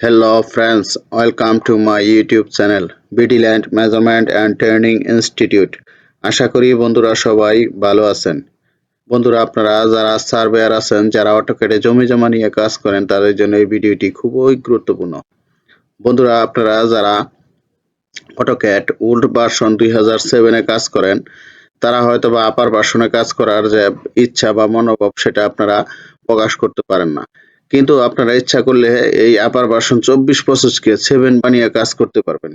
Hello friends, welcome to my YouTube channel BD Land Measurement and Training Institute. আশা করি বন্ধুরা সবাই ভালো আছেন। বন্ধুরা আপনারা যারা সার্ভেয়ার আছেন যারা অটোকেটে জমি জমা নিয়ে কাজ করেন তাদের জন্য এই ভিডিওটি খুবই গুরুত্বপূর্ণ। বন্ধুরা আপনারা যারা অটোক্যাট ওল্ড ভার্সন দুই হাজার সেভেনে কাজ করেন তারা হয়তো বা আপার ভার্সনে কাজ করার যে ইচ্ছা বা মনোভাব সেটা আপনারা প্রকাশ করতে পারেন না। কিন্তু আপনারা ইচ্ছা করলে এই আপার ভার্সন চব্বিশ পঁচিশকে সেভেন বানিয়ে কাজ করতে পারবেন।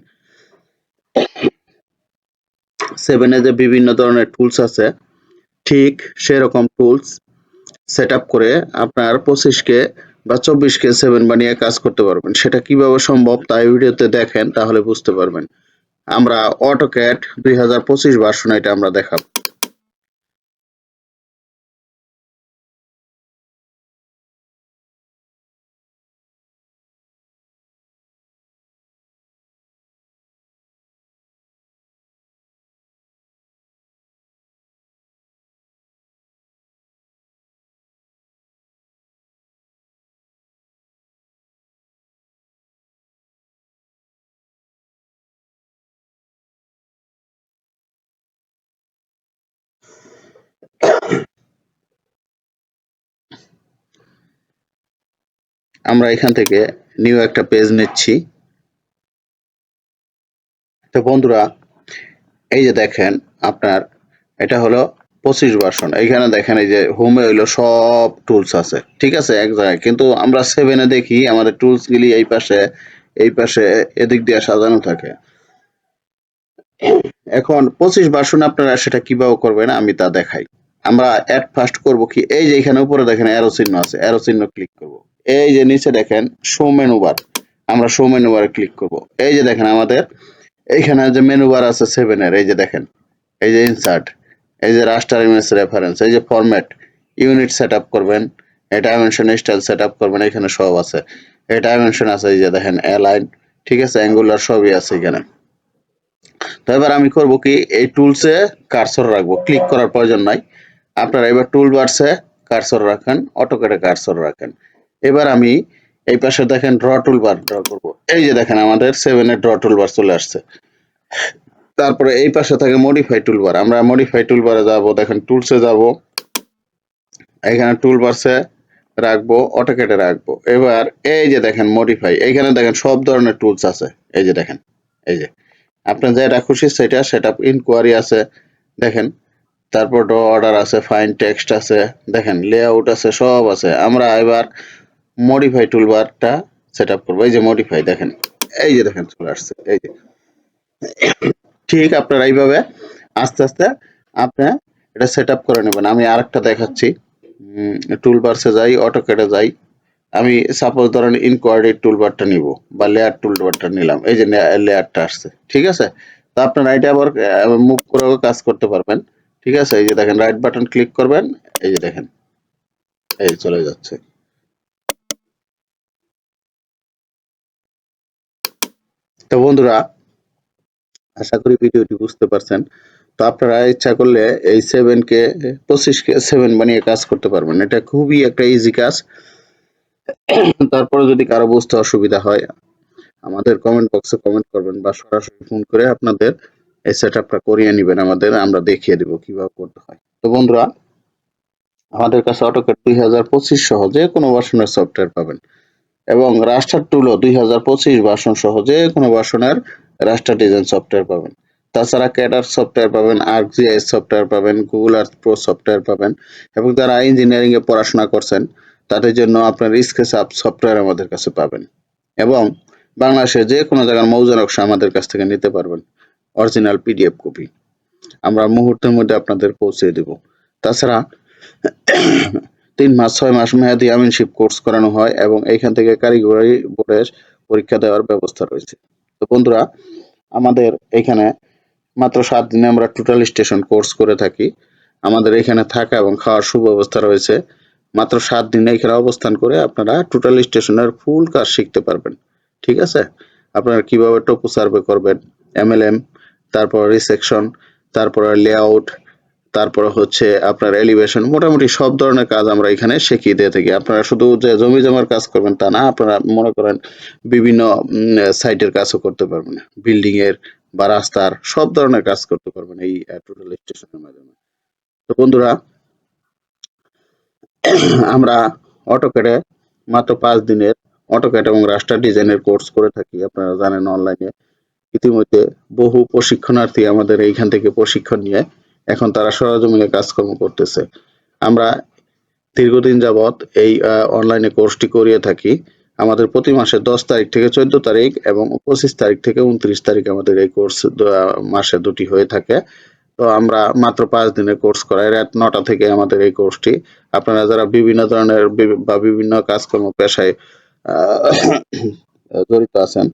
সেভেনে যে বিভিন্ন ধরনের টুলস আছে, ঠিক সেরকম টুলস সেট করে আপনার পঁচিশকে বা চব্বিশকে সেভেন বানিয়ে কাজ করতে পারবেন। সেটা কীভাবে সম্ভব তাই ভিডিওতে দেখেন, তাহলে বুঝতে পারবেন। আমরা অটোক্যাট দুই হাজার পঁচিশ ভার্সন এটা আমরা দেখাবো। আমরা এখান থেকে নিউ একটা পেজ নিচ্ছি। তো বন্ধুরা, এই যে দেখেন আপনার, এটা হলো পঁচিশ ভার্সন এইখানে দেখেন এই যে হোমে হইল সব টুলস আছে। ঠিক আছে, এক জায়গায়। কিন্তু আমরা সেভেনে দেখি আমাদের টুলস গুলি এই পাশে এই পাশে, এদিক দিয়ে সাজানো থাকে। এখন পঁচিশ ভার্সন আপনারা সেটা কীভাবে করবেন আমি তা দেখাই। আমরা অ্যাড ফার্স্ট করব কি? এই যে এখানে উপরে দেখেন অ্যারো চিহ্ন আছে। অ্যারো চিহ্ন ক্লিক করব। এই যে নিচে দেখেন শো মেনু বার আমরা শো মেনু বারে ক্লিক করব। এই যে দেখেন আমাদের, এইখানে যে মেনু বার আছে সেভেন এর, এই যে দেখেন, এই যে ইনসার্ট এই যে রাস্টার ইমেজ রেফারেন্স এই যে ফরম্যাট ইউনিট সেট আপ করবেন, এই ডাইমেনশন স্টাইল সেট আপ করবেন, এখানে সব আছে। এই ডাইমেনশন আছে, এই যে দেখেন অ্যালাইন ঠিক আছে অ্যাঙ্গুলার সবই আছে এখানে। তো এবার আমি করব কি, এই টুলসে কার্সর রাখব। ক্লিক করার প্রয়োজন নাই। আপনারা এবার টুল বারসে কার্সর রাখেন অটোকেটে কার্সর রাখেন। এবার আমি এই পাশে দেখেন ড্র টুল বার ড্র করব। এই যে দেখেন আমাদের সেভেনের ড্র টুল বার চলে আসছে। তারপরে এই পাশে থাকে মডিফাই টুল বার আমরা মডিফাই টুল বারে যাব, দেখেন টুলসে যাব। এখানে টুল বারসে রাখব অটোকেটে রাখব। এবার এই যে দেখেন মডিফাই এইখানে দেখেন সব ধরনের টুলস আছে। এই যে দেখেন, এই যে। আপনার যেটা খুশি সেটা সেটা ইনকোয়ারি আছে, দেখেন। তারপর ড্র অর্ডার আছে ফাইন টেক্সট আছে, দেখেন লেআউট আছে, সব আছে। আমরা এবার মডিফাই টুলবারটা সেট আপ করব। এই যে মডিফাই দেখেন, এই যে দেখেন চলে আসছে, এই যে। ঠিক আপনারা এইভাবে আস্তে আস্তে আপনি এটা সেট আপ করে নেবেন। আমি আরেকটা দেখাচ্ছি। টুলবারসে যাই অটোকেটে যাই। আমি সাপোজ ধরেন ইনকোয়ারির টুলবারটা নিব বা লেয়ার টুলবারটা নিলাম। এই যে লেয়ারটা আসছে, ঠিক আছে? তো আপনারা এটা আবার মুভ করেও কাজ করতে পারবেন। ঠিক আছে? এই যে দেখেন রাইট বাটন ক্লিক করবেন। এই যে দেখেন, এই চলে যাচ্ছে। তো বন্ধুরা, আশা করি ভিডিওটি বুঝতে পারছেন। তো আপনারা ইচ্ছা করলে এই সেভেন কে, পঁচিশ কে সেভেন বানিয়ে কাজ করতে পারবেন। এটা খুবই একটা ইজি কাজ। তারপরে যদি কারও বুঝতে অসুবিধা হয়, আমাদের কমেন্ট বক্সে কমেন্ট করবেন বা সরাসরি ফোন করে আপনাদের এই সেট আপটা করিয়ে নেবেন, আমাদের, আমরা দেখিয়ে দেবো কীভাবে করতে হয়। তো বন্ধুরা, আমাদের কাছে অটোকেট দুই হাজার পঁচিশ সহ যে কোনো ভার্সনের সফটওয়্যার পাবেন। এবং রাস্টার টুলও দুই হাজার পঁচিশ ভার্সন সহ যে কোনো ভার্সনের রাস্টার ডিজাইন সফটওয়্যার পাবেন। তাছাড়া ক্যাডার সফটওয়্যার পাবেন আর্কজিআইএস সফটওয়্যার পাবেন গুগল আর্থ প্রো সফটওয়্যার পাবেন এবং যারা ইঞ্জিনিয়ারিং এ পড়াশোনা করছেন, তাদের জন্য আপনার স্কেচ আপ সফটওয়্যার আমাদের কাছে পাবেন এবং বাংলাদেশের যে কোনো জায়গার মৌজা নকশা আমাদের কাছ থেকে নিতে পারবেন অরিজিনাল পিডিএফ কপি আমরা মুহূর্তের মধ্যে আপনাদের পৌঁছে দেব। তাছাড়া তিন মাস, ছয় মাস মেয়াদি আমিনশিপ কোর্স করানো হয় এবং এইখান থেকে কারিগরি বোর্ডের পরীক্ষা দেওয়ার ব্যবস্থা রয়েছে। তো বন্ধুরা, আমাদের এখানে মাত্র সাত দিনে আমরা টোটাল স্টেশন কোর্স করে থাকি। আমাদের এখানে থাকা এবং খাওয়ার সুব্যবস্থা রয়েছে। মাত্র সাত দিনে এখানে অবস্থান করে আপনারা টোটাল স্টেশনের ফুল কাজ শিখতে পারবেন। ঠিক আছে? আপনারা কীভাবে টপু সার্ভে করবেন এমএলএম তারপর রিসেকশন তারপরে লেআউট তারপরে হচ্ছে আপনার এলিভেশন মোটামুটি সব ধরনের কাজ আমরা এখানে শিখিয়ে দিয়ে থাকি। আপনারা শুধু যে জমি জমার কাজ করবেন তা না, আপনারা মনে করেন বিভিন্ন সাইটের কাজও করতে পারবেন। বিল্ডিং এর বা রাস্তার সব ধরনের কাজ করতে পারবেন এই টোটাল স্টেশনের মাধ্যমে। তো বন্ধুরা, আমরা অটোকেটে মাত্র পাঁচ দিনের অটোকেট এবং রাস্টার ডিজাইনের কোর্স করে থাকি। আপনারা জানেন অনলাইনে ইতিমধ্যে বহু প্রশিক্ষণার্থী আমাদের এইখান থেকে প্রশিক্ষণ নিয়ে এখন তারা সরজমিনে কাজকর্ম করতেছে। আমরা দীর্ঘদিন যাবৎ এই অনলাইনে কোর্সটি করিয়ে থাকি। আমাদের প্রতি মাসে দশ তারিখ থেকে চোদ্দ তারিখ এবং পঁচিশ তারিখ থেকে উনত্রিশ তারিখ আমাদের এই কোর্স মাসে দুটি হয়ে থাকে। তো আমরা মাত্র পাঁচ দিনের কোর্স করাই। রাত নটা থেকে আমাদের এই কোর্সটি আপনারা যারা বিভিন্ন ধরনের বা বিভিন্ন কাজকর্ম পেশায় জড়িত আছেন,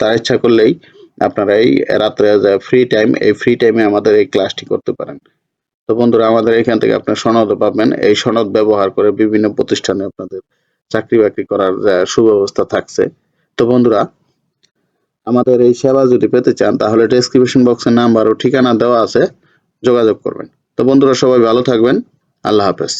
তারা ইচ্ছা করলেই আপনারা এই রাত্রে ফ্রি টাইম এই ফ্রি টাইমে আমাদের এই ক্লাসটি করতে পারেন। তো বন্ধুরা, আমাদের এখান থেকে আপনার সনদ পাবেন। এই সনদ ব্যবহার করে বিভিন্ন প্রতিষ্ঠানে আপনাদের চাকরি বাকরি করার সুব্যবস্থা থাকছে। তো বন্ধুরা, আমাদের এই সেবা যদি পেতে চান, তাহলে ডেসক্রিপশন বক্সে নাম্বার ও ঠিকানা দেওয়া আছে। যোগাযোগ করবেন। তো বন্ধুরা, সবাই ভালো থাকবেন। আল্লাহ হাফেজ।